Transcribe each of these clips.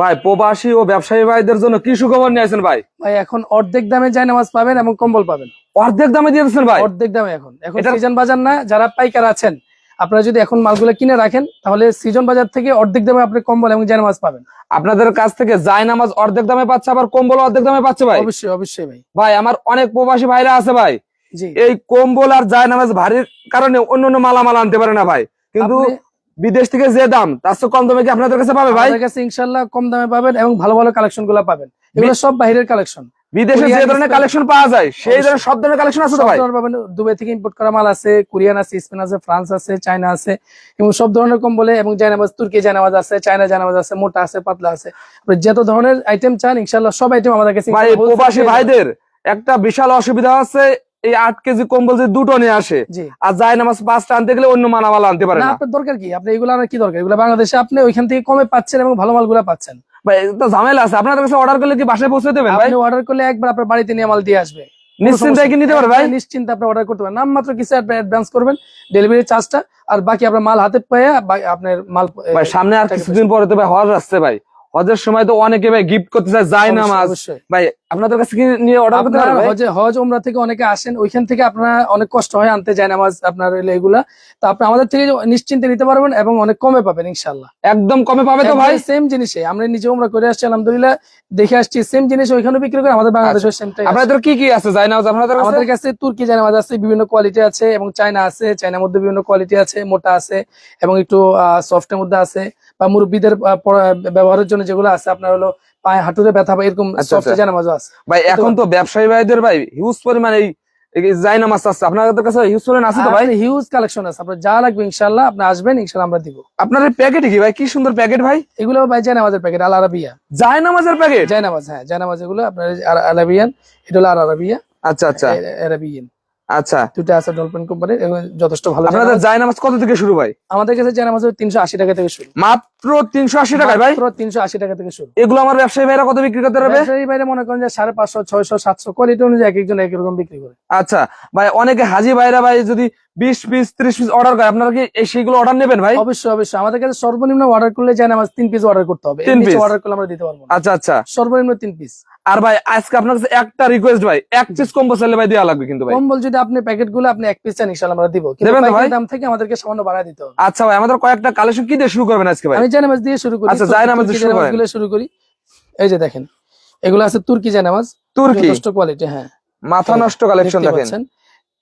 ভাই প্রবাসী ও ব্যবসায়ী ভাইদের জন্য কি সুখবর নিয়ে আসেন ভাই? ভাই এখন অর্ধেক দামে জায়নামাজ পাবেন এবং কম্বল পাবেন। অর্ধেক দামে দিয়ে দিচ্ছেন ভাই? অর্ধেক দামে এখন। এখন সিজন বাজার না যারা পাইকার আছেন আপনারা যদি এখন মালগুলো কিনে রাখেন তাহলে সিজন বাজার থেকে অর্ধেক দামে আপনি কম্বল এবং জায়নামাজ পাবেন। আপনাদের কাছ থেকে জায় নামাজ অর্ধেক দামে পাচ্ছে আবার কম্বল অর্ধেক দামে পাচ্ছে ভাই? অবশ্যই অবশ্যই ভাই। ভাই আমার অনেক প্রবাসী ভাইরা আছে ভাই। এই কম্বল আর জায় নামাজ ভারীর কারণে অন্য অন্য মালামাল আনতে পারে না ভাই। কিন্তু বিদেশ থেকে যে দাম তার চেয়ে কম দামে কি আপনাদের কাছে পাবে ভাই? আমাদের কাছে ইনশাল্লাহ কম দামে পাবেন এবং ভালো ভালো কালেকশনগুলো পাবেন। এগুলো সব বাইরের কালেকশন। বিদেশে যে ধরনের কালেকশন পাওয়া যায় সেই ধরনের সব ধরনের কালেকশন আছে তো ভাই? পাবেন। দুবাই থেকে ইম্পোর্ট করা মাল আছে কোরিয়ান আছে স্পেন আছে ফ্রান্স আছে চায়না আছে এবং সব ধরনের কম্বলে এবং জায়নামাজ তুর্কি জায়নামাজ আছে চায়না জায়নামাজ আছে মোটা আছে পাতলা আছে। যত ধরনের আইটেম চান ইনশাল্লাহ সব আইটেম আমাদের কাছে ভাই প্রবাসী ভাইদের একটা বিশাল অসুবিধা আছে এই আট কেজি কম্বল যে দুটো নিয়ে আসে। আর যায় নামাজ পাঁচটা আনতে গেলে অন্য মালামাল আনতে পারে না আপনার দরকার কি? আপনি এগুলো কি দরকার? এগুলো বাংলাদেশে আপনি ওইখান থেকে কমে পাচ্ছেন এবং ভালো মালগুলো পাচ্ছেন। ভাই এটা ঝামেলা আছে। আপনাদের কাছে অর্ডার করলে কি বাসায় পৌঁছে দেবেন ভাই? অর্ডার করলে একবার আপনার বাড়িতে নিয়ে মাল দিয়ে আসবে। নিশ্চিন্তায় কি সমস্যা নিতে পারে ভাই? নিশ্চিন্তে আপনি অর্ডার করতে পারেন। নাম মাত্র কিছু অ্যাডভান্স করবেন ডেলিভারি চার্জটা আর বাকি আপনার মাল হাতে পেয়ে আপনার মাল ভাই সামনে আর কিছুদিন পরে তো ভাই হজ আসছে ভাই। হজের সময় তো অনেকে ভাই গিফট করতে চায় যায় নামাজ। অবশ্যই। ভাই আপনাদের কাছে কি নিয়ে অর্ডার করতে আপনার পারবে হজে হজ ওমরা থেকে অনেকে আসেন ওইখান থেকে আপনার অনেক কষ্ট হয় আনতে যায় নামাজ আপনার হইল এগুলা। তো আপনি আমাদের থেকে নিশ্চিন্তে নিতে পারবেন এবং অনেক কমে পাবেন ইনশাল্লাহ একদম কমে পাবে তো ভাই? সেম জিনিসে আমরা নিজে ওমরা করে আসছি আলহামদুলিল্লাহ দেখে আসছি সেম জিনিস ওইখানে বিক্রি করে আমাদের বাংলাদেশের সেমটাই আপনাদের কি কি আছে যায় নামাজ আপনাদের কাছে? আমাদের কাছে তুর্কি জায়নামাজ আছে বিভিন্ন কোয়ালিটি আছে এবং চায়না আছে চায়নার মধ্যে বিভিন্ন কোয়ালিটি আছে মোটা আছে এবং একটু সফটের মধ্যে আছে। বা মুরব্বীদের ব্যবহারের জন্য যেগুলো আছে আপনার হলো পায়ে হাঁটুতে ব্যথা বা এরকম আচ্ছা, সফট আচ্ছা। আছে। ভাই এখন তো ব্যবসায়ী ভাইদের ভাই হিউজ পরিমাণ এই যায় আছে। আপনাদের কাছে হিউজ পরিমাণ আছে তো ভাই? হিউজ কালেকশন আছে। আপনার যা লাগবে আপনি আসবেন ইনশাল্লাহ আমরা দিব। আপনার প্যাকেট কি ভাই? কি সুন্দর প্যাকেট ভাই? এগুলো ভাই জায়নামাজের প্যাকেট আল আরাবিয়া। যায় প্যাকেট জায়নামাজ হ্যাঁ জায়নামাজ এগুলো আপনার আরাবিয়ান এটা হলো আর আরাবিয়া। আচ্ছা আচ্ছা। আরাবিয়ান। আচ্ছা। দুটো আছে ডলফিন কোম্পানির যথেষ্ট ভালো আপনাদের জায়নামাজ। নামাজ কত থেকে শুরু ভাই? আমাদের কাছে জায়নামাজ তিনশো আশি টাকা থেকে শুরু। মাত্র তিনশো আশি টাকা ভাই? তিনশো আশি টাকা থেকে শুরু। এগুলো আমার ব্যবসায়ী ভাইরা কত বিক্রি করতে পারবে? ব্যবসায়ী বাইরে মনে করেন যে সাড়ে পাঁচশো ছয়শো সাতশো কোয়ালিটি অনুযায়ী এক একজন এক রকম বিক্রি করে। আচ্ছা ভাই অনেকে হাজি ভাইরা ভাই যদি বিশ পিস ত্রিশ পিস অর্ডার করে। আপনারা কি সেইগুলো অর্ডার নেবেন ভাই? অবশ্যই অবশ্যই। আমাদের কাছে সর্বনিম্ন অর্ডার করলে যায় নামাজ তিন পিস অর্ডার করতে হবে। তিন piece? অর্ডার করলে আমরা দিতে পারব আচ্ছা আচ্ছা। সর্বনিম্ন তিন পিস আর ভাই আজকে আপনার কাছে একটা রিকোয়েস্ট ভাই এক পিস কম্বো চাইলে ভাই দেওয়া লাগবে কিন্তু ভাই। কম্বল যদি আপনি প্যাকেটগুলো আপনি এক পিস চান ইনশাল্লাহ আমরা দিব। কিন্তু দেবেন ভাই? দাম থেকে আমাদেরকে সামান্য বাড়া দিতে হবে। আচ্ছা ভাই আমাদের কয়েকটা কালেকশন কি দিয়ে শুরু করবেন আজকে ভাই? আমি জানামাজ দিয়ে শুরু করি। আচ্ছা, তুর্কি জায়নামাজ দিয়ে শুরু করেন। জায়নামাজগুলো শুরু করি। এই যে দেখেন এগুলো আছে তুর্কি জানামাজ তুর্কি? যথেষ্ট কোয়ালিটি হ্যাঁ। মাথা নষ্ট কালেকশন দেখেন।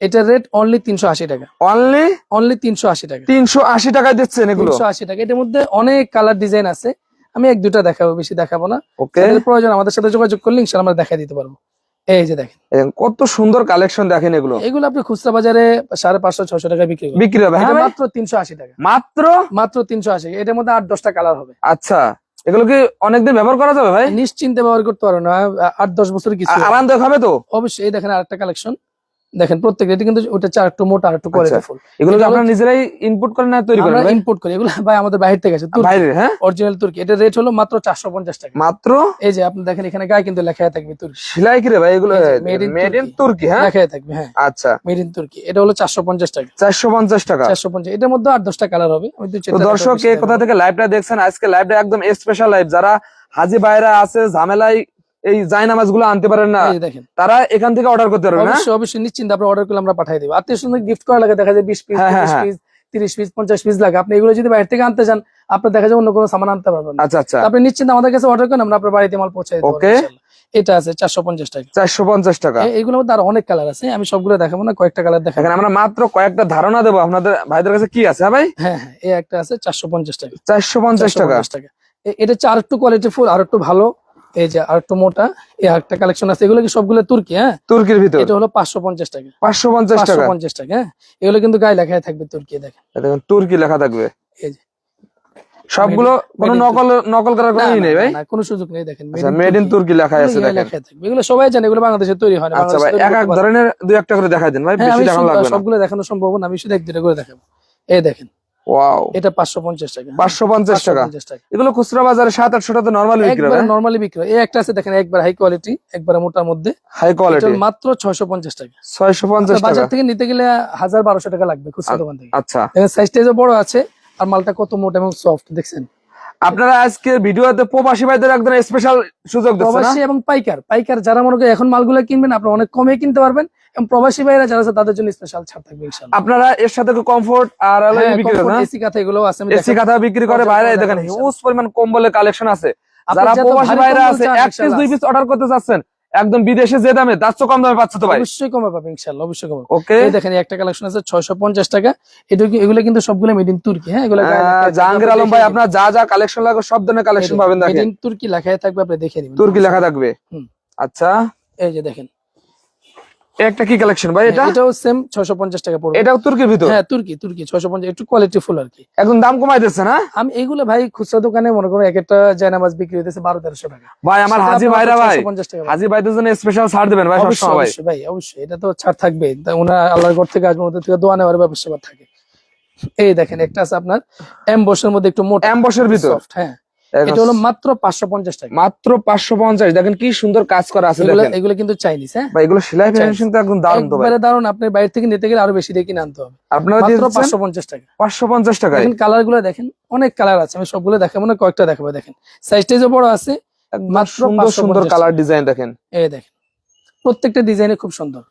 এটার রেট অনলি তিনশো আশি টাকা। অনলি অনলি তিনশো আশি টাকা। তিনশো আশি টাকায় দিচ্ছেন এগুলো? তিনশো আশি টাকা। এটার মধ্যে অনেক কালার ডিজাইন আছে। আমি এক দুটা দেখাবো বেশি দেখাবো না। ওকে প্রয়োজন আমাদের সাথে যোগাযোগ করলে ইনশাল্লাহ আমরা দেখাই দিতে পারব। এই যে দেখেন। কত সুন্দর কালেকশন দেখেন এগুলো। এগুলো আপনি খুচরা বাজারে সাড়ে পাঁচশো ছয়শো টাকা বিক্রি বিক্রি হবে হ্যাঁ মাত্র তিনশো আশি টাকা। মাত্র? মাত্র তিনশো আশি এটার মধ্যে আট দশটা কালার হবে। আচ্ছা। এগুলো কি অনেকদিন ব্যবহার করা যাবে ভাই? নিশ্চিন্তে ব্যবহার করতে পারবেন না। আট দশ বছর কিছু। আরামদায়ক হবে তো? অবশ্যই এই দেখেন আরেকটা কালেকশন দেখেন প্রত্যেক এটা কিন্তু ওটা চার একটু মোটা আর একটু কোয়ালিটি ফুল এগুলো কি এগুলো- আপনারা নিজেরাই ইনপুট করেন না তৈরি করেন আমরা ভাই? করি। এগুলো ভাই আমাদের বাইরে থেকে আছে বাইরে হ্যাঁ? অরিজিনাল তুর্কি। এটা রেট হলো মাত্র চারশো পঞ্চাশ টাকা। মাত্র? এই যে আপনি দেখেন এখানে গায়ে কিন্তু লেখা থাকবে তুর্কি। সেলাই কি রে ভাই? এগুলো মেড ইন তুর্কি। হ্যাঁ? লেখা থাকবে হ্যাঁ। আচ্ছা। মেড ইন তুর্কি। এটা হলো চারশো পঞ্চাশ টাকা। চারশো পঞ্চাশ টাকা। চারশো পঞ্চাশ। এটার মধ্যে আট দশটা কালার হবে। আমি দুই তো দর্শক দেখাবো। কোথা থেকে লাইভটা দেখছেন? আজকে লাইভটা একদম স্পেশাল লাইভ যারা হাজি ভাইরা আছে ঝামেলায় এই জায়নামাজগুলো আনতে পারেন না। দেখেন। তারা এখান থেকে অর্ডার করতে পারবে না। অবশ্যই অবশ্যই নিশ্চিন্ত আপনি অর্ডার করলে আমরা পাঠিয়ে দেবো। আত্মীয় স্বজন গিফট করা লাগে দেখা যায় বিশ পিস হ্যাঁ, হ্যাঁ, তিরিশ হ্যাঁ। পিস তিরিশ পিস পঞ্চাশ পিস লাগে। আপনি এগুলো যদি বাইরে থেকে আনতে চান আপনার দেখা যায় অন্য কোনো সামান আনতে পারবেন না। আচ্ছা আচ্ছা। আপনি নিশ্চিন্ত আমাদের কাছে অর্ডার করেন আমরা আপনার বাড়িতে মাল পৌঁছে দেবো Okay. এটা আছে চারশো পঞ্চাশ টাকা। চারশো পঞ্চাশ টাকা। এগুলোর মধ্যে আরও অনেক কালার আছে আমি সবগুলো দেখাবো না কয়েকটা কালার দেখাবো। এখানে আমরা মাত্র কয়েকটা ধারণা দেবো। আপনাদের ভাইদের কাছে কি আছে হ্যাঁ ভাই? হ্যাঁ হ্যাঁ এই একটা আছে চারশো পঞ্চাশ টাকা। চারশো পঞ্চাশ টাকা। 450 টাকা। এ- এটা আর একটু কোয়ালিটি ফুল আর একটু ভালো। এই যে আর একটু মোটা এই একটা কালেকশন আছে এগুলো কি সবগুলো তুর্কি হ্যাঁ? তুর্কির ভিতর? এটা হলো পাঁচশো পঞ্চাশ টাকা। পাঁচশো পঞ্চাশ টাকা? পঞ্চাশ টাকা হ্যাঁ। এগুলো কিন্তু গায়ে লেখায় থাকবে তুর্কি দেখেন। দেখুন তুর্কি লেখা থাকবে। এই যে। সবগুলো কোনো নকল নকল করার কোনো নেই ভাই? কোনো সুযোগ নেই দেখেন। আচ্ছা মেড ইন তুর্কি লেখা আছে দেখেন। থাকবে। এগুলো সবাই জানে এগুলো বাংলাদেশে তৈরি হয় না আচ্ছা ভাই এক এক ধরনের দুই একটা করে দেখাই দেন ভাই হ্যাঁ, বেশি দেখানো লাগবে না। সবগুলো দেখানো সম্ভব না আমি শুধু এক দুটো করে দেখাবো। এই দেখেন। ওয়াও এটা পাঁচশো পঞ্চাশ টাকা। পাঁচশো পঞ্চাশ টাকা। 550 টাকা। এগুলো খুচরা বাজারে টাকা নর্মালি বিক্রি একবার নরমালি বিক্রি হয়। এই একটা আছে দেখেন একবার হাই কোয়ালিটি একবার মোটার মধ্যে। হাই কোয়ালিটি মাত্র ছয়শো পঞ্চাশ টাকা। ছয়শো পঞ্চাশ বাজার থেকে নিতে গেলে হাজার বারোশো টাকা লাগবে খুচরা দোকান থেকে। আচ্ছা। দেখেন সাইজটা বড় আছে আর মালটা কত মোটা এবং সফট দেখছেন? আপনারা আজকে ভিডিওতে প্রবাসী ভাইদের একদম স্পেশাল সুযোগ দিচ্ছেন প্রবাসী এবং পাইকার। পাইকার যারা মনে করেন এখন মালগুলো কিনবেন আপনারা অনেক কমে কিনতে পারবেন। প্রবাসী ভাইরা যারা আছে তাদের জন্য স্পেশাল ছাড় থাকবে ইনশাআল্লাহ। আপনারা এর সাথে কমফোর্ট আর হলো বিক্রি করেন এসি কাথা এগুলো আছে এসি কাঁথা বিক্রি করে বাইরে দেখেন হিউজ পরিমাণ কম্বলের কালেকশন আছে। যারা প্রবাসী ভাইরা আছে এক পিস দুই পিস অর্ডার করতে চাচ্ছেন একদম বিদেশে যে দামে তার চেয়ে কম দামে পাচ্ছে তো ভাই। অবশ্যই কমে পাবে ইনশাআল্লাহ অবশ্যই কমে ওকে এই দেখেন একটা কালেকশন আছে ছয়শো পঞ্চাশ টাকা। এটা কি- এগুলো কিন্তু সবগুলো মেড ইন তুর্কি হ্যাঁ? এগুলো লেখা জাহাঙ্গীর আলম ভাই আপনার যা যা কালেকশন লাগবে সব ধরনের কালেকশন পাবেন দেখেন। in তুর্কি লেখায় থাকবে আপনি দেখে নেবেন। তুর্কি লেখা থাকবে। হুম। আচ্ছা। এই যে দেখেন একটা কি কালেকশন ভাই এটা? এটাও সেম ছয়শো পঞ্চাশ টাকা পড়বে। এটাও তুর্কির ভিতর? হ্যাঁ তুর্কি তুর্কি ছয়শো পঞ্চাশ একটু কোয়ালিটি ফুল আর কি। একদম দাম কমাই দিচ্ছে না? আমি এইগুলো ভাই খুচরা দোকানে মনে করো এক একটা জায়নামাজ বিক্রি হইতেছে বারো তেরোশো টাকা। ভাই আমার হাজি ভাইরা ভাই 650 টাকা হাজি ভাইদের জন্য স্পেশাল ছাড় দিবেন ভাই অবশ্যই সবসময় ভাই। অবশ্যই ভাই অবশ্যই। এটা তো ছাড় থাকবে ওনার আল্লাহর ঘর থেকে আসবে ওদের থেকে দোয়া নেওয়ার ব্যবস্থা থাকে। এই দেখেন একটা আছে আপনার এম বসের মধ্যে একটু মোটা অ্যাম্বসের ভিতর? soft, হ্যাঁ। এটা হলো মাত্র পাঁচশো পঞ্চাশ টাকা। মাত্র পাঁচশো পঞ্চাশ। দেখেন কি সুন্দর কাজ করা আছে এগুলো দেখেন। এগুলো কিন্তু চাইনিজ হ্যাঁ? ভাই এগুলো সেলাই ফিনিশিং তো একদম দারুণ তো ভাই। একবারে দারুণ আপনি বাইরে থেকে নিতে গেলে আরও বেশি দিয়ে কিনে আনতে হবে। আপনারা মাত্র দিয়েছেন পাঁচশো পঞ্চাশ টাকা। পাঁচশো পঞ্চাশ টাকায়। দেখেন কালারগুলো দেখেন অনেক কালার আছে। আমি সবগুলো দেখাবো না কয়েকটা দেখাবো দেখেন। সাইজটা যে বড় আছে মাত্র সুন্দর 550 সুন্দর কালার ডিজাইন দেখেন। এই দেখেন প্রত্যেকটা ডিজাইনে খুব সুন্দর।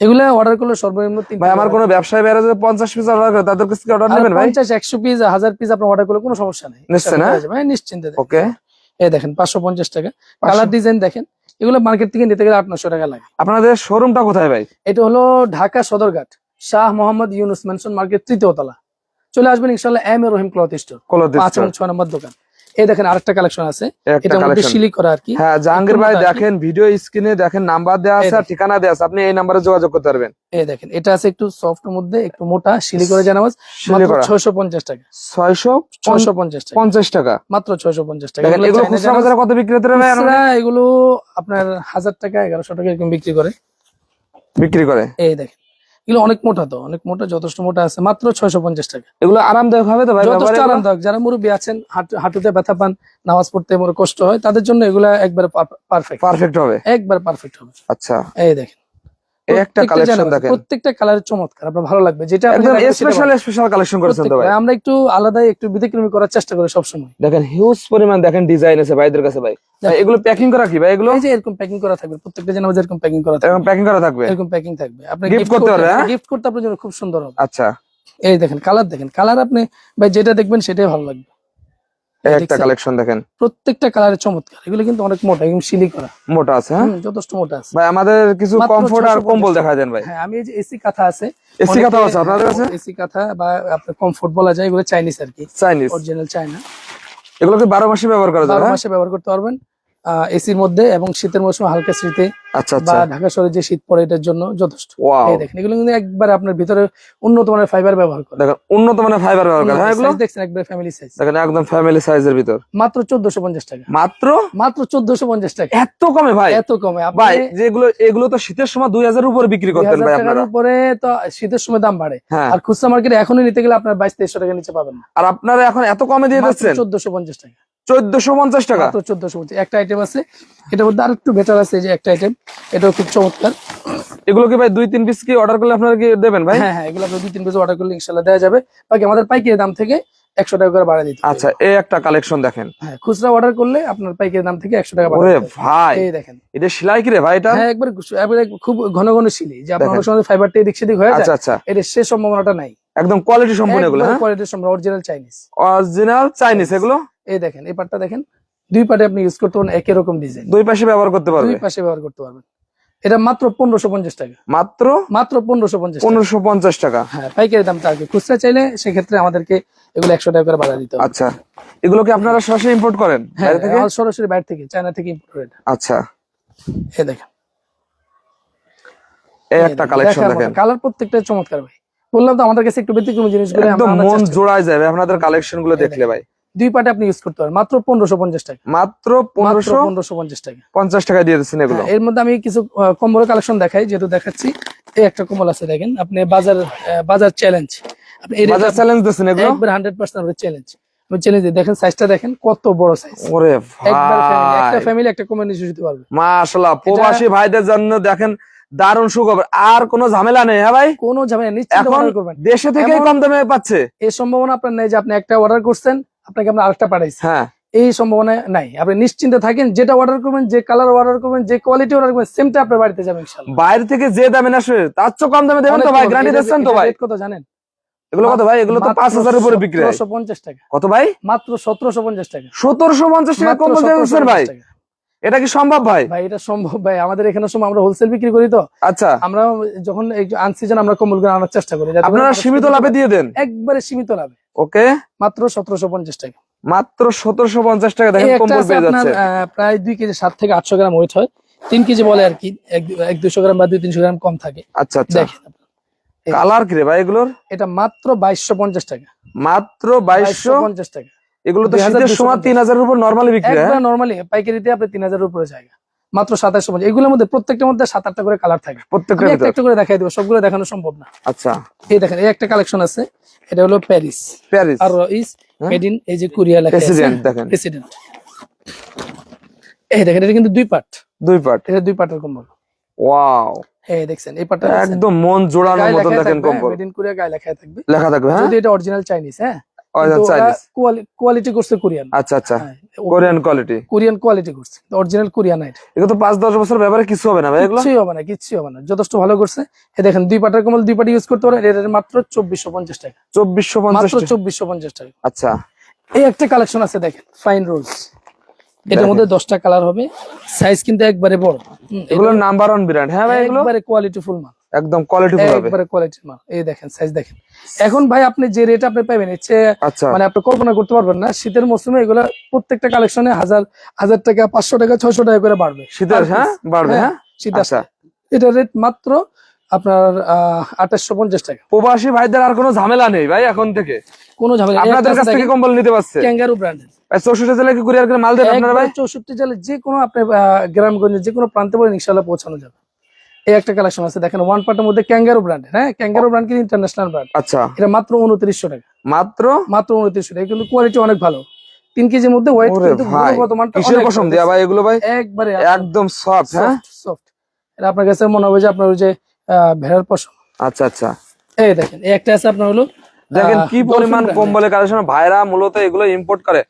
এগুলা অর্ডার করলে সর্বনিম্ন ভাই আমার কোনো ব্যবসায়ী বাইরে যদি পঞ্চাশ পিস অর্ডার করে তাদের কাছে অর্ডার নেবেন ভাই? পঞ্চাশ একশো পিস হাজার পিস আপনি অর্ডার করলে কোনো সমস্যা নেই। নিশ্চয় না? হয়ে নিশ্চিন্তে ওকে এই দেখেন পাঁচশো পঞ্চাশ টাকা। কালার ডিজাইন দেখেন এগুলো মার্কেট থেকে নিতে গেলে টাকা লাগে। আপনাদের শোরুমটা কোথায় ভাই? এটা হলো ঢাকা সদরঘাট শাহ মোহাম্মদ ইউনুস মেনশন মার্কেট তৃতীয় তলা। চলে আসবেন ইনশাল্লাহ M A Rahim cloth store পাঁচ ছয় নম্বর দোকান। এই দেখেন আরেকটা কালেকশন আছে। এটার মধ্যে শিলি করা আর কি। হ্যাঁ জাহাঙ্গীর ভাই? দেখেন ভিডিও স্ক্রিনে দেখেন নাম্বার দেওয়া আছে আর ঠিকানা দেওয়া আছে আপনি এই নাম্বারে যোগাযোগ করতে পারবেন। এই দেখেন এটা আছে একটু সফট মধ্যে একটু মোটা শিলি করে করা। ছয়শো পঞ্চাশ টাকা। ছয়শো ছয়শো পঞ্চাশ টাকা। পঞ্চাশ টাকা। মাত্র ছয়শো পঞ্চাশ টাকা। এগুলো খুচরা বাজারে কত বিক্রি পারে ভাই খুচরা এগুলো আপনার হাজার টাকা এগারোশো টাকা এরকম বিক্রি করে। বিক্রি করে। এই দেখেন। এগুলো অনেক মোটা তো অনেক মোটা যথেষ্ট মোটা আছে মাত্র ছয়শো পঞ্চাশ টাকা। এগুলো আরামদায়ক হবে তো ভাই? যথেষ্ট আরামদায়ক। যারা মুরব্বী আছেন হাঁটু- হাঁটুতে ব্যথা পান নামাজ পড়তে মনে কষ্ট হয় তাদের জন্য এগুলো একবার পারফেক্ট পারফেক্ট হবে? একবার পারফেক্ট হবে। আচ্ছা। এই দেখেন। একটা কালেকশন দেখেন। প্রত্যেকটা কালারের চমৎকার আপনার ভালো লাগবে। যেটা একদম স্পেশাল স্পেশাল কালেকশন করেছেন তো ভাই। আমরা একটু আলাদাই একটু ব্যতিক্রমী করার চেষ্টা করি সবসময়। দেখেন হিউজ পরিমাণ দেখেন ডিজাইন আছে ভাইদের কাছে ভাই। এগুলো প্যাকিং করা কি ভাই এগুলো? এই যে এরকম প্যাকিং করা থাকবে প্রত্যেকটা জানামাজ এরকম প্যাকিং করা থাকবে। এরকম প্যাকিং করা থাকবে? এরকম প্যাকিং থাকবে। আপনি গিফট করতে করতে পারবে, হ্যাঁ? গিফট করতে আপনার জন্য খুব সুন্দর হবে। আচ্ছা। এই দেখেন কালার দেখেন। কালার আপনি ভাই যেটা দেখবেন সেটাই ভালো লাগবে। একটা কালেকশন দেখেন। প্রত্যেকটা কালারে চমৎকার। এগুলো কিন্তু অনেক মোটা একদম শিলি করা মোটা আছে হ্যাঁ? যথেষ্ট মোটা আছে। ভাই আমাদের কিছু কমফোর্ট আর কম্বল দেখা দেন ভাই। হ্যাঁ আমি এই যে এসি কাঁথা আছে এসি কাঁথা আছে আপনাদের কাছে? এসি কাঁথা বা আপনার কমফোর্ট বলা যায় এগুলো চাইনিজ আর কি। চাইনিজ অরিজিনাল চায়না এগুলোকে বারো মাসে ব্যবহার করা যাবে বারো হ্যাঁ? মাসে ব্যবহার করতে পারবেন। এসির মধ্যে এবং শীতের মৌসুমে হালকা শীতে আচ্ছা বা আচ্ছা। ঢাকা শহরে যে শীত পড়ে এটার জন্য যথেষ্ট। দেখেন এগুলো কিন্তু একবার আপনার ভিতরে উন্নত মানের ফাইবার ব্যবহার করে। দেখেন উন্নত মানের ফাইবার ব্যবহার করা। হ্যাঁ এগুলো? দেখছেন একবার ফ্যামিলি সাইজ দেখেন একদম ফ্যামিলি সাইজের ভিতর। মাত্র চোদ্দশো পঞ্চাশ টাকা। মাত্র? মাত্র চোদ্দশো পঞ্চাশ টাকা। এত কমে ভাই? এত কমে। ভাই যেগুলো এগুলো তো শীতের সময় দুই হাজার উপরে বিক্রি করতেন 2000 ভাই আপনারা। উপরে তো শীতের সময় দাম বাড়ে। হ্যাঁ। আর খুচরা মার্কেটে এখনই নিতে গেলে আপনার বাইশ তেইশশো টাকা নিচে পাবেন না। আর আপনারা এখন এত কমে দিয়ে দিচ্ছেন? চোদ্দশো পঞ্চাশ টাকা। চোদ্দশো পঞ্চাশ টাকা। মাত্র চোদ্দশো পঞ্চাশ। একটা আইটেম আছে এটার মধ্যে আর একটু বেটার আছে যে একটা আইটেম এটাও খুব চমৎকার। এগুলো কি ভাই দুই তিন পিস কি অর্ডার করলে আপনারা কি দেবেন ভাই? হ্যাঁ হ্যাঁ এগুলো আপনি দুই তিন পিস অর্ডার করলে ইনশাল্লাহ দেওয়া যাবে। বাকি আমাদের পাইকারি দাম থেকে একশো টাকা করে বাড়া দিতে আচ্ছা এই একটা কালেকশন দেখেন। হ্যাঁ খুচরা অর্ডার করলে আপনার পাইকারি দাম থেকে একশো টাকা বাড়া। ভাই এই দেখেন। এটা সেলাই কি রে ভাই এটা? হ্যাঁ একবার খুব ঘন ঘন শিলি যে আপনার। সময় ফাইবারটা এদিক সেদিক হয়ে আচ্ছা যায় আচ্ছা এটা সে সম্ভাবনাটা নাই। একদম কোয়ালিটি সম্পূর্ণ এগুলো অরিজিনাল চাইনিজ অরিজিনাল চাইনিজ এগুলো? এই দেখেন এই পার্টটা দেখেন দুই পার্টে আপনি ইউজ করতে পারেন একই রকম ডিজাইন দুই পাশে ব্যবহার করতে পারবেন দুই পাশে ব্যবহার করতে পারবেন। এটা মাত্র পনেরোশো পঞ্চাশ টাকা। মাত্র? মাত্র পনেরোশো পঞ্চাশ টাকা। পনেরোশো পঞ্চাশ টাকা। হ্যাঁ পাইকারি আর কি খুচরা চাইলে সেক্ষেত্রে আমাদেরকে এগুলো একশো টাকা করে বাড়া দিতে হবে। আচ্ছা এগুলো কি আপনারা সরাসরি ইম্পোর্ট করেন হ্যাঁ বাইরে থেকে? আমার সরাসরি বাইরে থেকে চায়না থেকে ইম্পোর্টেড আচ্ছা। এই দেখেন। এই একটা কালেকশন দেখেন। কালার প্রত্যেকটা চমৎকার ভাই। বললাম তো আমাদের কাছে একটু ব্যতিক্রমী জিনিসগুলো একদম মন জোড়ায় যাবে আপনাদের কালেকশনগুলো দেখলে ভাই। দুই পার্টে আপনি ইউজ করতে পারেন। মাত্র পনেরোশো পঞ্চাশ টাকা। মাত্র পনেরোশো পনেরোশো পঞ্চাশ টাকা। পঞ্চাশ টাকা দিয়ে দিচ্ছেন এগুলো। হ্যাঁ, এর মধ্যে আমি কিছু কম্বল কালেকশন দেখাই যেহেতু দেখাচ্ছি। এই একটা কম্বল আছে দেখেন আপনি বাজার বাজার চ্যালেঞ্জ আপনি বাজার চ্যালেঞ্জ দিচ্ছেন এগুলো? একবার হান্ড্রেড পার্সেন্ট চ্যালেঞ্জ দেখেন সাইজটা দেখেন কত বড় সাইজ ওরে একটা ফ্যামিলি একটা পারবে। মাশাআল্লাহ প্রবাসী ভাইদের জন্য দেখেন দারুণ সুখবর। আর কোনো ঝামেলা নেই হ্যাঁ ভাই? কোনো ঝামেলা নিশ্চিত করবেন। দেশে থেকেই কম দামে পাচ্ছে। এই সম্ভাবনা আপনার নেই যে আপনি একটা অর্ডার করছেন আপনাকে আমরা আরেকটা পাঠাইছি। হ্যাঁ। এই সম্ভাবনা নাই। আপনি নিশ্চিন্তে থাকেন যেটা অর্ডার করবেন যে কালার অর্ডার করবেন যে কোয়ালিটি অর্ডার করবেন সেমটা আপনার বাড়িতে যাবে ইনশাআল্লাহ। বাইরে থেকে যে দামে আসবে তার চেয়ে কম দামে দেবেন তো ভাই গ্যারান্টি দিচ্ছেন তো ভাই। কত জানেন? এগুলো কত ভাই? এগুলো তো পাঁচ হাজারের উপরে বিক্রি হয়। সতেরোশো পঞ্চাশ টাকা। কত ভাই? মাত্র সতেরোশো পঞ্চাশ টাকা। সতেরোশো পঞ্চাশ টাকা কম 1750 ভাই। এটা কি সম্ভব ভাই? ভাই এটা সম্ভব ভাই। আমাদের এখানে সময় আমরা হোলসেল বিক্রি করি তো। আচ্ছা। আমরা যখন আনসিজন আমরা কম্বল করে আনার চেষ্টা করি। আপনারা সীমিত লাভে দিয়ে দেন। একবারে সীমিত লাভে। ওকে? মাত্র সতেরোশো পঞ্চাশ টাকা। মাত্র সতেরোশো পঞ্চাশ টাকা দেখেন কম্বল পেয়ে আপনার যাচ্ছে। প্রায় দুই কেজি সাত থেকে আটশো গ্রাম ওয়েট হয়। তিন কেজি বলে আর কি এক দুশো গ্রাম বা দুই তিনশো গ্রাম কম থাকে। আচ্ছা আচ্ছা। দেখেন কালার কি রে ভাই এগুলোর? এটা মাত্র বাইশশো পঞ্চাশ টাকা। মাত্র বাইশশো? পঞ্চাশ টাকা। এগুলো তো 2250 শীতের সময় তিন হাজারের উপর নর্মালি বিক্রি হয়। নর্মালি পাইকারিতে আপনি তিন হাজারের উপরে জায়গা। মাত্র সাতাশশো পঞ্চাশ। এগুলোর মধ্যে প্রত্যেকটার মধ্যে সাত আটটা করে কালার থাকে। প্রত্যেকটা একটা একটা করে দেখাই দেবো সবগুলো দেখানো সম্ভব না। আচ্ছা। এই দেখেন এই একটা কালেকশন আছে এটা হলো প্যারিস প্যারিস আর ইস হ্যাঁ? মেড ইন এই যে কোরিয়া লেখা প্রেসিডেন্ট দেখেন। প্রেসিডেন্ট এই দেখেন এটা কিন্তু দুই পার্ট দুই পার্ট এটা দুই পার্টের কম্বল ওয়াও এই দেখছেন এই পার্টটা একদম মন জোড়ানোর মতন দেখেন কম্বল মেড ইন কোরিয়া গায়ে লেখা থাকবে। লেখা থাকবে হ্যাঁ? যদি এটা অরিজিনাল চাইনিজ হ্যাঁ। কোয়ালিটি করছে কোরিয়ান। আচ্ছা আচ্ছা। হ্যাঁ, কোরিয়ান কোয়ালিটি কোরিয়ান কোয়ালিটি করছে অরিজিনাল কোরিয়ান আইট এগুলো তো পাঁচ দশ বছর ব্যাপারে কিছু হবে না ভাই এগুলো? কিছুই হবে না কিছুই হবে না যথেষ্ট ভালো করছে। দেখেন দুই পাটার কমল দুই পাটি ইউজ করতে পারেন এর মাত্র চব্বিশশো পঞ্চাশ টাকা। মাত্র টাকা। আচ্ছা। এই একটা কালেকশন আছে দেখেন ফাইন রোজ এটার মধ্যে দশটা কালার হবে। সাইজ কিন্তু একবারে বড়। এগুলো নাম্বার ওয়ান ব্র্যান্ড হ্যাঁ ভাই এগুলো? একবারে কোয়ালিটি ফুল মাল। একদম কোয়ালিটি ফুল হবে। একবারে কোয়ালিটির মাল। এই দেখেন সাইজ দেখেন। এখন ভাই আপনি যে রেট আপনি পাবেন আচ্ছা। মানে আপনি কল্পনা করতে পারবেন না শীতের মৌসুমে এগুলো প্রত্যেকটা কালেকশনে হাজার হাজার টাকা পাঁচশো টাকা ছয়শো টাকা করে বাড়বে। শীতের হ্যাঁ? বাড়বে হ্যাঁ, হ্যাঁ? শীত আচ্ছা। আসছে এটা রেট মাত্র আপনার আহ আঠাশশো পঞ্চাশ টাকা। প্রবাসী ভাইদের আর কোনো ঝামেলা নেই ভাই এখন থেকে? কোনো ঝামেলা আপনাদের কাছ থেকে কম্বল নিতে পারছে? ক্যাঙ্গারু ব্র্যান্ডের। ভাই চৌষট্টি জেলায় কি কুরিয়ার করে মাল দেন আপনারা ভাই? চৌষট্টি জেলে যে কোনো আপনি গ্রামগঞ্জে যে কোনো প্রান্তে বলে ইনশাল্লাহ পৌঁছানো যাবে। এই একটা কালেকশন আছে দেখেন ওয়ান পার্টের মধ্যে ক্যাঙ্গারু ব্র্যান্ডের হ্যাঁ? ক্যাঙ্গারু ব্র্যান্ড কিন্তু ইন্টারন্যাশনাল ব্র্যান্ড আচ্ছা। এটা মাত্র উনত্রিশশো টাকা। মাত্র? মাত্র উনত্রিশশো টাকা। কিন্তু কোয়ালিটি অনেক ভালো। তিন কেজির মধ্যে ওরে কিন্তু গুণগত মানটা কিসের। দেয়া ভাই এগুলো ভাই? একবারে একদম সফট হ্যাঁ? সফট এটা আপনার কাছে মনে হবে যে আপনার ওই যে ভেড়ার পশম। আচ্ছা আচ্ছা। এই দেখেন এই একটা আছে আপনার হলো দেখেন কি পরিমাণ। কম্বলের কালেকশন ভাইরা মূলত এগুলো ইম্পোর্ট করে।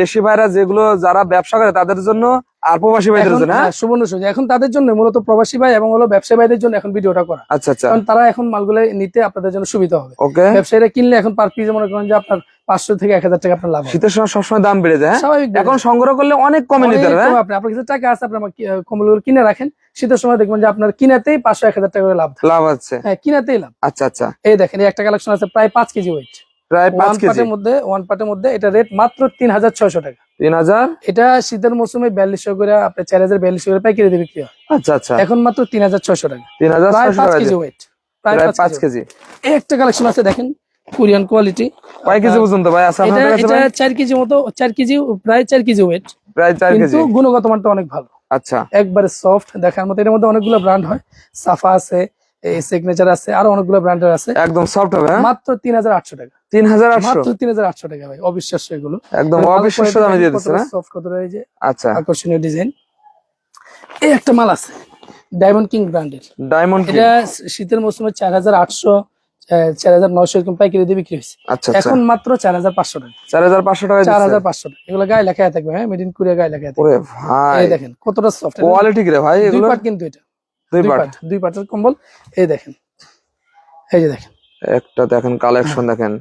দেশি ভাইরা যেগুলো যারা ব্যবসা করে তাদের জন্য আর প্রবাসী ভাইদের জন্য হ্যাঁ? হ্যাঁ, সুবর্ণ সুযোগ। এখন তাদের জন্য মূলত প্রবাসী ভাই এবং হলো ব্যবসায়ী ভাইদের জন্য এখন ভিডিওটা করা। আচ্ছা আচ্ছা। কারণ তারা এখন মালগুলো নিতে আপনাদের জন্য সুবিধা হবে। ওকে ব্যবসায়ীরা কিনলে এখন পার পিস মনে করেন যে আপনার পাঁচশো থেকে এক হাজার টাকা আপনার লাভ শীতের সময় সবসময় দাম বেড়ে যায় হ্যাঁ? স্বাভাবিক এখন সংগ্রহ করলে অনেক কমে নিতে কম হ্যাঁ? আপনি আপনার কাছে টাকা আছে আপনি আমার কি- আহ, কম্বলগুলো কিনে রাখেন। শীতের সময় দেখবেন যে আপনার কিনাতেই পাঁচশো এক হাজার টাকা করে লাভ লাভ আছে। হ্যাঁ কিনাতেই লাভ। আচ্ছা আচ্ছা। এই দেখেন এই একটা কালেকশন আছে প্রায় পাঁচ কেজি ওয়েট প্রায় পাঁচ ওয়ান কেজি। পার্টের মধ্যে ওয়ান পার্টের মধ্যে এটা রেট মাত্র তিন হাজার ছয়শো টাকা। তিন হাজার? এটা শীতের মৌসুমে বিয়াল্লিশশো করে আপনার চার হাজার বিয়াল্লিশশো করে পাইকারি দিয়ে বিক্রি হয়? আচ্ছা আচ্ছা। এখন মাত্র তিন হাজার ছয়শো টাকা। তিন হাজার পাঁচ কেজি ওয়েট প্রায় পাঁচ কেজি কেজি। এই একটা কালেকশন আছে দেখেন। কোরিয়ান কোয়ালিটি কয় কেজি পর্যন্ত ভাই? আছে এটা আপনাদের কাছে এটা ভাই? চার কেজি মতো চার কেজি প্রায় চার কেজি ওয়েট প্রায় চার কিন্তু কেজি। গুণগত মানটা অনেক ভালো। আচ্ছা। একবারে সফট দেখার মতো। এর মধ্যে অনেকগুলো ব্র্যান্ড হয়। সাফা আছে এই সিগনেচার আছে আরও অনেকগুলো ব্র্যান্ডের আছে। একদম সফট হবে হ্যাঁ? মাত্র তিন হাজার আটশো টাকা। তিন হাজার আটশো? মাত্র তিন হাজার আটশো টাকা ভাই অবিশ্বাস্য এগুলো। একদম অবিশ্বাস্য দামে দিয়ে দিচ্ছে না সফট কত রয়েছে আচ্ছা। আকর্ষণীয় ডিজাইন এই একটা মাল আছে ডায়মন্ড কিং ব্র্যান্ডের ডায়মন্ড এটা শীতের মৌসুমে চার হাজার আটশো চার হাজার নয়শো এরকম পাইকারি দিয়ে বিক্রি হয়েছে। আচ্ছা আচ্ছা। এখন মাত্র চার হাজার পাঁচশো টাকা। চার হাজার পাঁচশো টাকা চার হাজার পাঁচশো টাকা। এগুলো গায়ে লেখা থাকবে হ্যাঁ? মেড ইন কোরিয়া গায়ে লেখা থাকবে। ভাই। দেখেন কতটা সফট কোয়ালিটি রে ভাই দুই পার্ট কিন্তু এটা। দুই পার্ট দুই পার্টের কম্বল। এই দেখেন। এই যে দেখেন। একটা দেখেন কালেকশন দেখেন।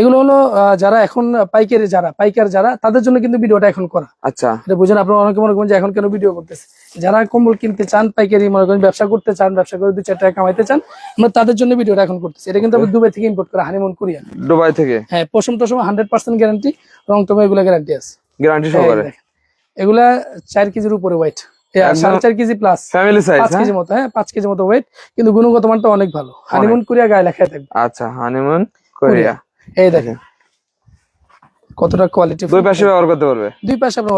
এগুলো হলো যারা এখন পাইকারি যারা পাইকার যারা তাদের জন্য কিন্তু ভিডিওটা এখন করা। আচ্ছা। এটা বুঝেন আপনারা অনেকে মনে করেন যে এখন কেন ভিডিও করতেছে? যারা কম্বল কিনতে চান পাইকারি মনে করেন ব্যবসা করতে চান ব্যবসা করে দুই চার টাকা কামাইতে চান আমরা তাদের জন্য ভিডিওটা এখন করতেছি। এটা কিন্তু আমরা দুবাই থেকে ইম্পোর্ট করা হানিমুন কোরিয়া দুবাই থেকে? হ্যাঁ পশম টসম হান্ড্রেড পার্সেন্ট গ্যারান্টি রং টমে এগুলো গ্যারান্টি আছে। গ্যারান্টি সহকারে? এগুলা চার কেজির উপরে চার KG plus family size KG মতো হ্যাঁ পাঁচ কেজি মতো ওয়েট কিন্তু গুণগত মানটা অনেক ভালো। হানিমুন কোরিয়া গায়ে থাকবে। আচ্ছা হানিমুন কোরিয়া এই দেখেন। কতটা কোয়ালিটি দুই পাশে ব্যবহার করতে পারবে? দুই পাশে আপনি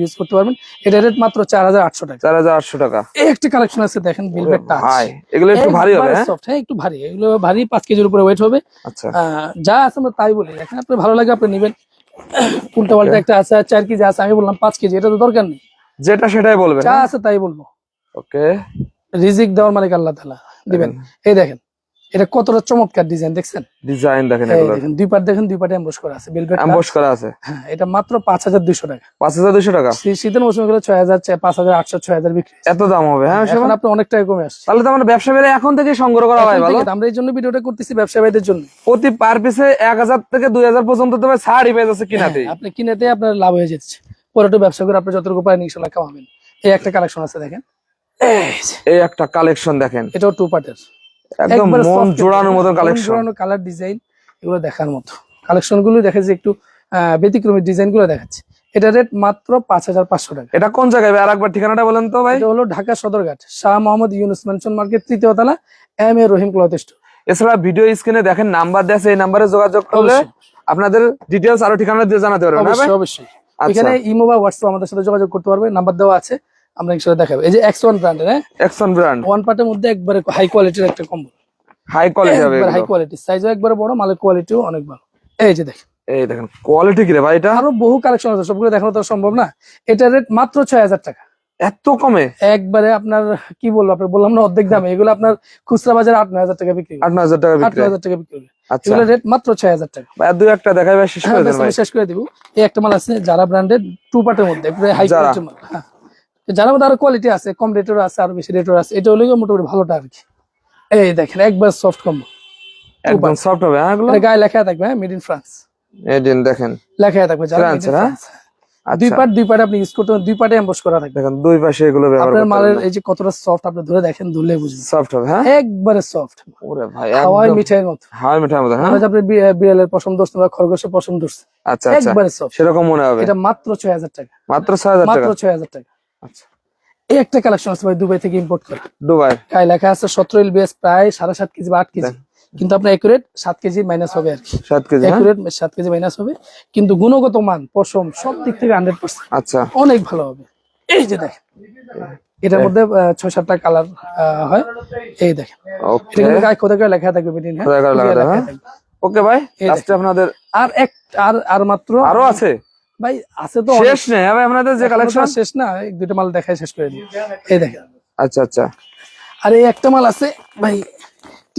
ইউজ করতে পারবেন। এটা রেট মাত্র চার হাজার আটশো টাকা। চার হাজার আটশো টাকা। এই একটা কালেকশন আছে দেখেন বিলবেট টাচ ভাই এগুলো একটু ভারী হবে হ্যাঁ? সফট হ্যাঁ একটু ভারী। এগুলো ভারী পাঁচ কেজির উপরে ওয়েট হবে। আচ্ছা। যা আছে আমরা তাই বলি। দেখেন আপনার ভালো লাগে আপনি নেবেন। উল্টা পাল্টা একটা আছে চার কেজি আছে আমি বললাম পাঁচ কেজি এটা তো দরকার নেই। যেটা সেটাই বলবেন যা আছে তাই বলব। ওকে। রিজিক দেওয়ার মালিক আল্লাহ তালা দিবেন। এই দেখেন এটা কতটা চমৎকার ডিজাইন দেখছেন? ডিজাইন দেখেন এগুলো। দেখেন দুই পাট দেখেন দুই পাটে এমবস করা আছে বেলভেট অ্যাম্বস করা আছে। হ্যাঁ এটা মাত্র পাঁচ হাজার দুইশো টাকা। পাঁচ হাজার দুশো টাকা? শী- শীতের মৌসুমে গেলে ছয় হাজার পাঁচ হাজার আটশো ছয় হাজার বিক্রি এত দাম হবে হ্যাঁ এখন আপনি অনেক টাকা কমে আসছে। তাহলে তো আমরা ব্যবসা বেড়ে এখন থেকে সংগ্রহ করা হয় ভালো? আমরা এই জন্য ভিডিওটা করতেছি ব্যবসায়ীদের জন্য। প্রতি পার পিসে এক হাজার থেকে দুই হাজার পর্যন্ত তো ভাই ছাড়ই পেয়ে যাচ্ছে হ্যাঁ, আপনি কিনেতে আপনার লাভ হয়ে যাচ্ছে। পরে একটু ব্যবসা করে আপনি যতটুকু পারেন ইনশাল্লাহ কামাবেন এই একটা কালেকশন আছে দেখেন। এই একটা কালেকশন দেখেন। এটাও টু পার্টের একদম মন জোড়ানোর মতন কালেকশন জোড়ানো কালার ডিজাইন এগুলো দেখার মতো। কালেকশনগুলো দেখাচ্ছি একটু আহ, ব্যতিক্রমী ডিজাইনগুলো দেখাচ্ছে। এটা রেট মাত্র পাঁচ হাজার পাঁচশো টাকা। এটা কোন জায়গায় ভাই? আরেকবার ঠিকানাটা বলেন তো ভাই। এটা হলো ঢাকা সদরঘাট শাহ মোহাম্মদ ইউনুস মেনশন মার্কেট তৃতীয় তলা M A Rahim cloth store. এছাড়া ভিডিও স্ক্রিনে দেখেন নাম্বার আছে এই নাম্বারে যোগাযোগ করলে আপনাদের ডিটেলস আরও ঠিকানা দিয়ে জানাতে পারবেন অবশ্যই অবশ্যই। এখানে ইমো বা হোয়াটসঅ্যাপ আমাদের সাথে যোগাযোগ করতে পারবে নাম্বার দেওয়া আছে আমরা ইনশাল্লাহ দেখাবো। এই যে এক্স ওয়ান ব্র্যান্ডের হ্যাঁ? এক্সন ব্র্যান্ড ওয়ান পার্টের মধ্যে একবারে হাই কোয়ালিটির একটা কম্বল হাই কোয়ালিটি হবে হাই কোয়ালিটি সাইজও একবারে বড় মালের কোয়ালিটিও অনেক ভালো। এই যে দেখেন। এই দেখেন কোয়ালিটি কি রে ভাই এটা? আরও বহু কালেকশন আছে সবগুলো দেখানো তো সম্ভব না। এটা রেট মাত্র ছয় হাজার টাকা। এত কমে? একবারে আপনার কি বলব আপনি বললাম না অর্ধেক দামে। এগুলো আপনার খুচরা বাজারে আট নয় হাজার টাকা বিক্রি আট নয় হাজার টাকা আট বিক্রি নয় হাজার টাকা বিক্রি আচ্ছা। রেট মাত্র ছয় হাজার টাকা। ভাই আর দুই একটা দেখাই ভাই শেষ হ্যাঁ করে দেন ভাই। শেষ করে দিব। এই একটা মাল আছে যারা ব্র্যান্ডেড টু পার্টের মধ্যে হাই কোয়ালিটির মাল হ্যাঁ। যারা মধ্যে আরও কোয়ালিটি আছে কম রেটেরও আছে আরও বেশি রেটেরও আছে এটা হলো মোটামুটি ভালোটা আর কি। এই দেখেন একবার সফট কম্বো একদম সফট হবে হ্যাঁ এগুলো? গায়ে লেখা থাকবে হ্যাঁ মেড ইন ফ্রান্স দিন দেখেন। লেখা থাকবে যারা হ্যাঁ? দুই আচ্ছা পার্ট দুই পার্ট আপনি ইউজ করতে দুই এমবস করা থাকবে। দেখেন দুই পাশে এগুলো ব্যবহার করতে মালের এই যে কতটা সফট আপনি ধরে দেখেন ধরলে বুঝবেন। সফট হবে হ্যাঁ? একবারে সফট ওরে ভাই হাওয়াই একদম মিঠাইয়ের মতো। হাওয়াই মতো হ্যাঁ? আপনি বিড়ালের পছন্দ ধরছেন বা খরগোশের পছন্দ ধরছেন আচ্ছা আচ্ছা। একবারে সফট সেরকম মনে হবে। এটা মাত্র ছয় হাজার টাকা। মাত্র ছয় হাজার টাকা? মাত্র ছয় হাজার টাকা। আচ্ছা। এই একটা কালেকশন আছে ভাই দুবাই থেকে ইম্পোর্ট করা। দুবাই? গায়ে লেখা আছে সতেরো এলবিএস প্রায় সাড়ে সাত কেজি বা আট কেজি। কিন্তু আপনার একুরেট সাত কেজি মাইনাস হবে আর কি। সাত কেজি হ্যাঁ? একুরেট সাত কেজি মাইনাস হবে। কিন্তু গুণগত মান পশম সব দিক থেকে হান্ড্রেড পার্সেন্ট আচ্ছা। অনেক ভালো হবে। এই যে দেখেন এটার মধ্যে আহ, ছয় সাতটা কালার হয়। এই দেখেন। এটা কিন্তু খোদা করে লেখা থাকবে হ্যাঁ? থাকবে। ওকে ভাই এই লাস্টে আপনাদের আর এক আর আর মাত্র আরও আছে? ভাই আছে তো শেষ নেই হ্যাঁ ভাই আপনাদের যে কালেকশন শেষ না এক দুটো মাল দেখাই শেষ করে দিই। এই দেখেন। আচ্ছা আচ্ছা। আর এই একটা মাল আছে ভাই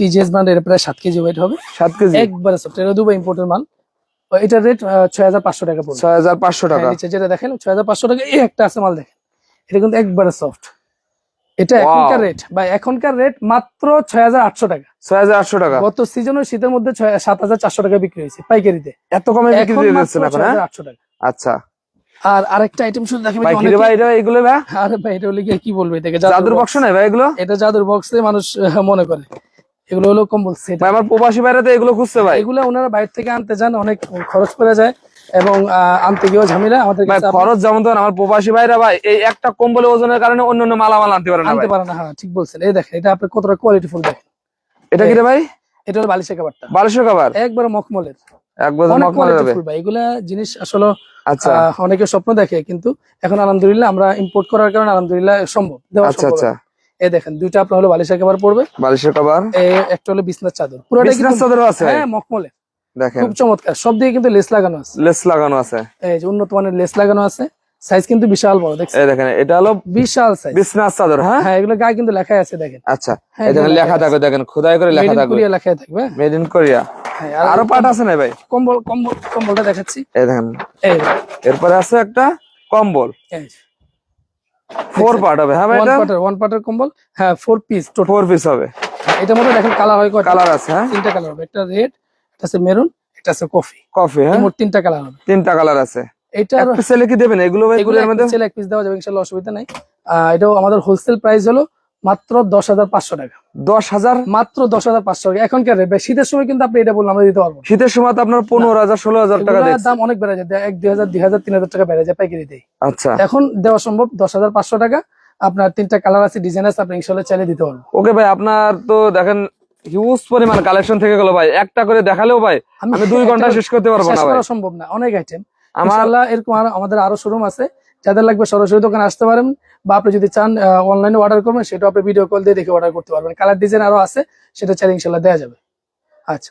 টিজিএস ব্র্যান্ডের প্রায় সাত কেজি ওয়েট হবে। সাত কেজি? একবারে সফট এটা দুবাই ইম্পোর্টের মাল। এটার রেট ছয় হাজার পাঁচশো টাকা পড়বে। ছয় হাজার পাঁচশো টাকা। হ্যাঁ, নিচে যেটা দেখেন ছয় হাজার পাঁচশো টাকা এই একটা আছে মাল দেখেন। এটা কিন্তু একবারে সফট এটা এখনকার রেট বা এখনকার রেট মাত্র ছয় হাজার আটশো টাকা। ছয় হাজার আটশো টাকা। গত সিজনের শীতের মধ্যে সাত হাজার চারশো টাকা বিক্রি হয়েছে পাইকারিতে। এত কমে বিক্রি দিয়ে দিচ্ছেন এখন আটশো টাকা। আচ্ছা। আর আরেকটা আইটেম শুধু দেখাবেন ভাই কিরে ভাই এটা এগুলো ভাই? আরে ভাই এটা হলে কি বলবে এটাকে জাদুর বক্স নাই ভাই এগুলো? এটা জাদুর বক্সে মানুষ মনে করে। এগুলো হলো কম্বল সেট আমার প্রবাসী বাইরে তো এগুলো খুঁজছে ভাই। এগুলো ওনারা বাইরে থেকে আনতে যান অনেক খরচ পড়ে যায় এবং আনতে গিয়েও ঝামেলা। আমাদের কাছে খরচ যেমন তখন আমার প্রবাসী ভাইরা ভাই এই একটা কম্বল ওজনের কারণে অন্য অন্য মালামাল আনতে পারে না আনতে পারে না হ্যাঁ ঠিক বলছেন। এই দেখেন এটা আপনি কতটা কোয়ালিটি ফুল দেখেন। এটা কি রে ভাই? এটা হলো বালিশের কাবারটা বালিশের কাবার একবার মখমলের। এক বছর অনেক মক মারা যাবে কোয়ালিটি ভাই। এগুলা জিনিস আসলে আচ্ছা। অনেকে স্বপ্ন দেখে কিন্তু এখন আলহামদুলিল্লাহ আমরা ইম্পোর্ট করার কারণে আলহামদুলিল্লাহ সম্ভব। আচ্ছা আচ্ছা। এই দেখেন দুইটা আপনার হলো বালিশের কাবার পড়বে। বালিশের কভার একটা হলো বিছনার চাদর। পুরোটা কিন্তু চাদরও আছে? হ্যাঁ মখমলে। দেখেন। খুব চমৎকার। সব দিকে কিন্তু লেস লাগানো আছে। লেস লাগানো আছে। এই যে উন্নত মানের লেস লাগানো আছে। সাইজ কিন্তু বিশাল বড় দেখছেন? এই দেখেন এটা হলো বিশাল সাইজ বিজনেস চাদর হ্যাঁ? হ্যাঁ এগুলো গায়ে কিন্তু লেখাই আছে দেখেন। আচ্ছা হ্যাঁ, এই দেখেন লেখা লেখা থাকবে দেখেন খোদাই করে লেখা থাকবে। কোরিয়া লেখাই থাকবে মেড ইন কোরিয়া হ্যাঁ আরও পার্ট আছে না ভাই? কম্বল কম্বল কম্বলটা দেখাচ্ছি। এই দেখেন। এই এরপরে আছে একটা কম্বল। এই ফোর পার্ট হবে হ্যাঁ ভাই ওয়ান এটা? পার্টের ওয়ান পার্টের কম্বল হ্যাঁ ফোর পিস ফোর পিস হবে। এটার মধ্যে দেখেন কালার হয় কয়টা? কালার আছে হ্যাঁ? তিনটা কালার হবে একটা রেড একটা আছে মেরুন একটা আছে কফি কফি হ্যাঁ? মোট তিনটা কালার হবে। তিনটা কালার আছে। এটা পিস কি দেবেন? এগুলো এগুলোর মধ্যে? ছেলে এক পিস দেওয়া যাবে ইনশাআল্লাহ অসুবিধা নাই। এটাও আমাদের হোলসেল প্রাইস হলো মাত্র দশ হাজার পাঁচশো টাকা। দশ হাজার? মাত্র দশ হাজার পাঁচশো টাকা। এখনকার রেট শীতের সময় কিন্তু আপনি এটা বললাম আমরা দিতে পারব শীতের সময় তো আপনার পনেরো হাজার ষোলো হাজার টাকা দাম অনেক বেড়ে যায়। এক দুই হাজার দুই হাজার তিন হাজার টাকা বেড়ে যায় পাইকারিতেই আচ্ছা। এখন দেওয়া সম্ভব দশ হাজার পাঁচশো টাকা। আপনার তিনটা কালার আছে ডিজাইন আছে আপনি ইনশাল্লাহ চাইলে দিতে পারব ওকে ভাই আপনার তো দেখেন হিউজ পরিমাণ কালেকশন থেকে গেল ভাই। একটা করে দেখালেও ভাই আমি দুই ঘণ্টা শেষ করতে পারব না ভাই। সম্ভব না অনেক আইটেম আমার এরকম আমাদের আরও শোরুম আছে। যাদের লাগবে সরাসরি দোকানে আসতে পারেন। বা আপনি যদি চান অনলাইনে অর্ডার করবেন, সেটা আপনি ভিডিও কল দিয়ে দেখে অর্ডার করতে পারবেন। কালার ডিজাইন আরও আছে, সেটা চাইলে ইনশাল্লাহ দেওয়া যাবে। আচ্ছা।